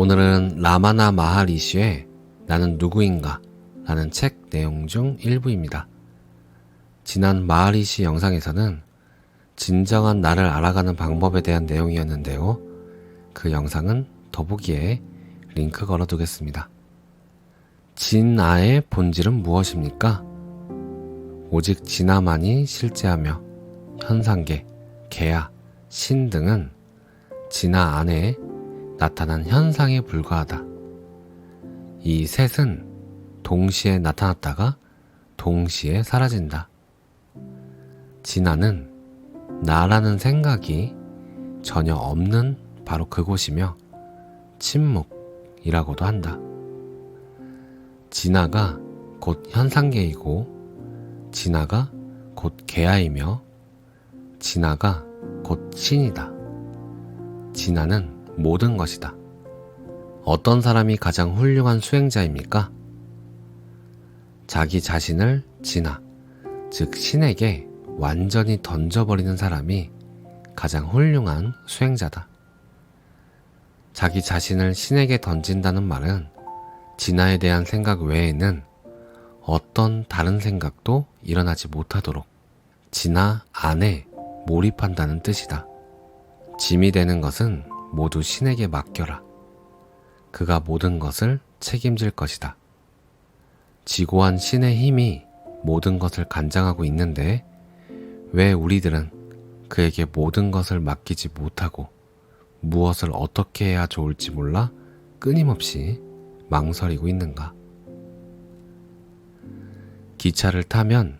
오늘은 라마나 마하리시의 나는 누구인가 라는 책 내용 중 일부입니다. 지난 마하리시 영상에서는 진정한 나를 알아가는 방법에 대한 내용이었는데요. 그 영상은 더보기에 링크 걸어두겠습니다. 진아의 본질은 무엇입니까? 오직 진아만이 실제하며 현상계, 개야, 신 등은 진아 안에 나타난 현상에 불과하다. 이 셋은 동시에 나타났다가 동시에 사라진다. 진아는 나라는 생각이 전혀 없는 바로 그곳이며 침묵이라고도 한다. 진아가 곧 현상계이고 진아가 곧 개야이며 진아가 곧 신이다. 진아는 모든 것이다. 어떤 사람이 가장 훌륭한 수행자입니까? 자기 자신을 진아, 즉 신에게 완전히 던져버리는 사람이 가장 훌륭한 수행자다. 자기 자신을 신에게 던진다는 말은 진아에 대한 생각 외에는 어떤 다른 생각도 일어나지 못하도록 진아 안에 몰입한다는 뜻이다. 짐이 되는 것은 모두 신에게 맡겨라. 그가 모든 것을 책임질 것이다. 지고한 신의 힘이 모든 것을 간장하고 있는데 왜 우리들은 그에게 모든 것을 맡기지 못하고 무엇을 어떻게 해야 좋을지 몰라 끊임없이 망설이고 있는가? 기차를 타면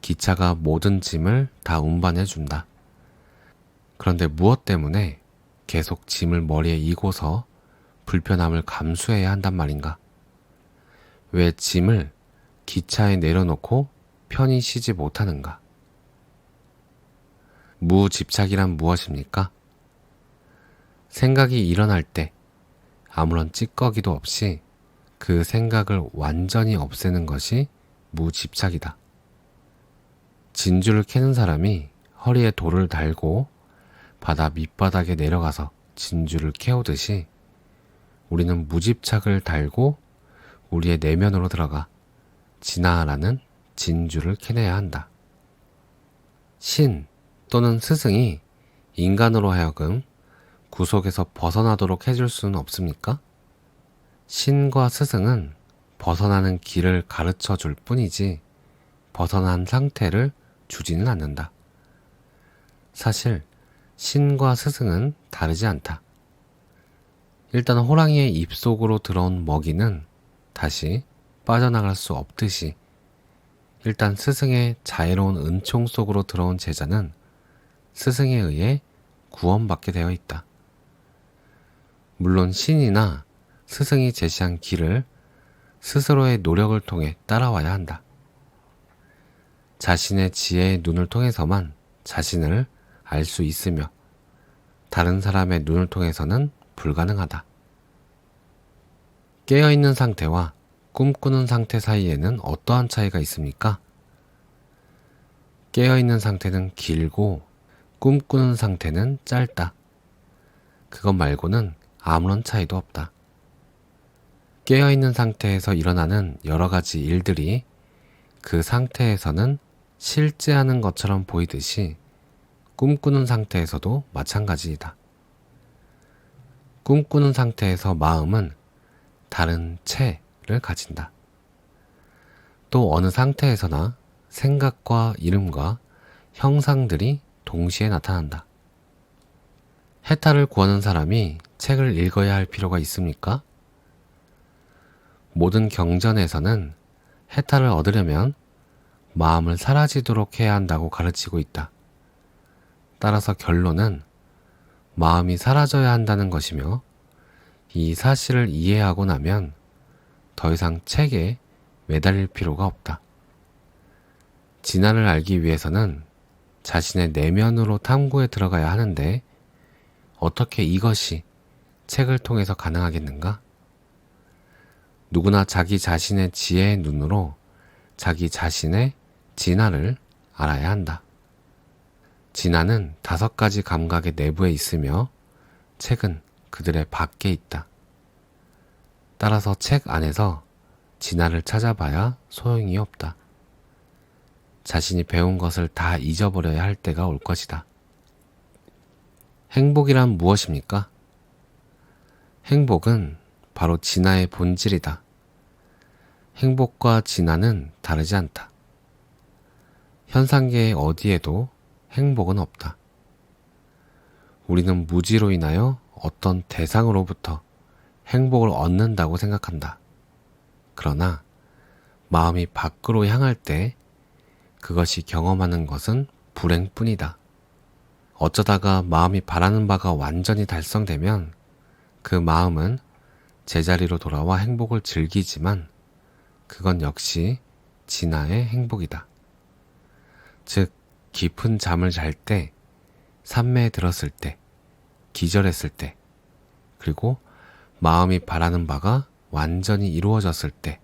기차가 모든 짐을 다 운반해 준다. 그런데 무엇 때문에 계속 짐을 머리에 이고서 불편함을 감수해야 한단 말인가? 왜 짐을 기차에 내려놓고 편히 쉬지 못하는가? 무집착이란 무엇입니까? 생각이 일어날 때 아무런 찌꺼기도 없이 그 생각을 완전히 없애는 것이 무집착이다. 진주를 캐는 사람이 허리에 돌을 달고 바다 밑바닥에 내려가서 진주를 캐오듯이 우리는 무집착을 달고 우리의 내면으로 들어가 진아라는 진주를 캐내야 한다. 신 또는 스승이 인간으로 하여금 구속에서 벗어나도록 해줄 수는 없습니까? 신과 스승은 벗어나는 길을 가르쳐 줄 뿐이지 벗어난 상태를 주지는 않는다. 사실 신과 스승은 다르지 않다. 일단 호랑이의 입속으로 들어온 먹이는 다시 빠져나갈 수 없듯이 일단 스승의 자애로운 은총 속으로 들어온 제자는 스승에 의해 구원받게 되어 있다. 물론 신이나 스승이 제시한 길을 스스로의 노력을 통해 따라와야 한다. 자신의 지혜의 눈을 통해서만 자신을 알 수 있으며 다른 사람의 눈을 통해서는 불가능하다. 깨어있는 상태와 꿈꾸는 상태 사이에는 어떠한 차이가 있습니까? 깨어있는 상태는 길고 꿈꾸는 상태는 짧다. 그것 말고는 아무런 차이도 없다. 깨어있는 상태에서 일어나는 여러 가지 일들이 그 상태에서는 실제 하는 것처럼 보이듯이 꿈꾸는 상태에서도 마찬가지이다. 꿈꾸는 상태에서 마음은 다른 체를 가진다. 또 어느 상태에서나 생각과 이름과 형상들이 동시에 나타난다. 해탈을 구하는 사람이 책을 읽어야 할 필요가 있습니까? 모든 경전에서는 해탈을 얻으려면 마음을 사라지도록 해야 한다고 가르치고 있다. 따라서 결론은 마음이 사라져야 한다는 것이며 이 사실을 이해하고 나면 더 이상 책에 매달릴 필요가 없다. 진화를 알기 위해서는 자신의 내면으로 탐구에 들어가야 하는데 어떻게 이것이 책을 통해서 가능하겠는가? 누구나 자기 자신의 지혜의 눈으로 자기 자신의 진화를 알아야 한다. 진화는 다섯 가지 감각의 내부에 있으며 책은 그들의 밖에 있다. 따라서 책 안에서 진화를 찾아봐야 소용이 없다. 자신이 배운 것을 다 잊어버려야 할 때가 올 것이다. 행복이란 무엇입니까? 행복은 바로 진화의 본질이다. 행복과 진화는 다르지 않다. 현상계의 어디에도 행복은 없다. 우리는 무지로 인하여 어떤 대상으로부터 행복을 얻는다고 생각한다. 그러나 마음이 밖으로 향할 때 그것이 경험하는 것은 불행뿐이다. 어쩌다가 마음이 바라는 바가 완전히 달성되면 그 마음은 제자리로 돌아와 행복을 즐기지만 그건 역시 진화의 행복이다. 즉, 깊은 잠을 잘 때, 산매에 들었을 때, 기절했을 때, 그리고 마음이 바라는 바가 완전히 이루어졌을 때,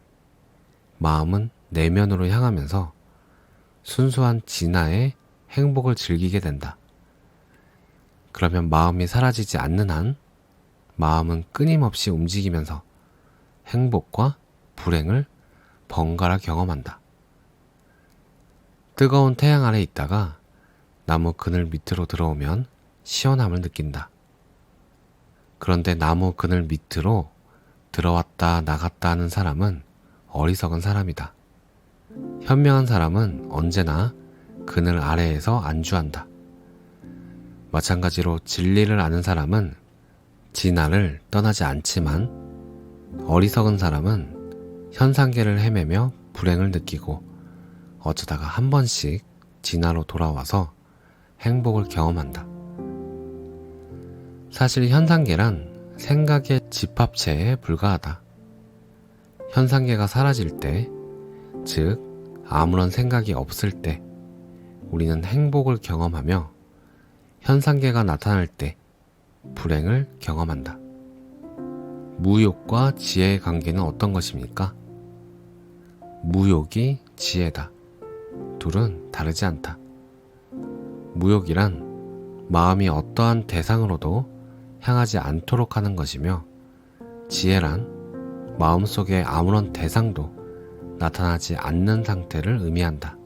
마음은 내면으로 향하면서 순수한 진화의 행복을 즐기게 된다. 그러면 마음이 사라지지 않는 한 마음은 끊임없이 움직이면서 행복과 불행을 번갈아 경험한다. 뜨거운 태양 아래 있다가 나무 그늘 밑으로 들어오면 시원함을 느낀다. 그런데 나무 그늘 밑으로 들어왔다 나갔다 하는 사람은 어리석은 사람이다. 현명한 사람은 언제나 그늘 아래에서 안주한다. 마찬가지로 진리를 아는 사람은 진화를 떠나지 않지만 어리석은 사람은 현상계를 헤매며 불행을 느끼고 어쩌다가 한 번씩 진화로 돌아와서 행복을 경험한다. 사실 현상계란 생각의 집합체에 불과하다. 현상계가 사라질 때, 즉, 아무런 생각이 없을 때, 우리는 행복을 경험하며 현상계가 나타날 때 불행을 경험한다. 무욕과 지혜의 관계는 어떤 것입니까? 무욕이 지혜다. 둘은 다르지 않다. 무욕이란 마음이 어떠한 대상으로도 향하지 않도록 하는 것이며 지혜란 마음속에 아무런 대상도 나타나지 않는 상태를 의미한다.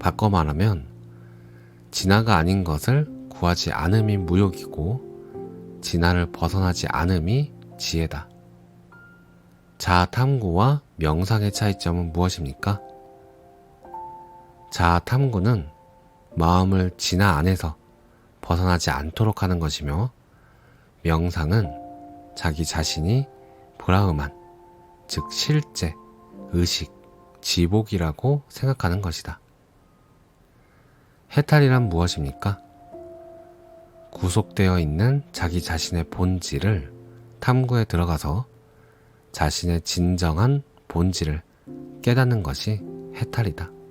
바꿔 말하면 진화가 아닌 것을 구하지 않음이 무욕이고 진화를 벗어나지 않음이 지혜다. 자아 탐구와 명상의 차이점은 무엇입니까? 자아 탐구는 마음을 진화 안에서 벗어나지 않도록 하는 것이며 명상은 자기 자신이 브라흐만, 즉 실제, 의식, 지복이라고 생각하는 것이다. 해탈이란 무엇입니까? 구속되어 있는 자기 자신의 본질을 탐구에 들어가서 자신의 진정한 본질을 깨닫는 것이 해탈이다.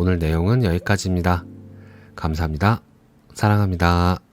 오늘 내용은 여기까지입니다. 감사합니다. 사랑합니다.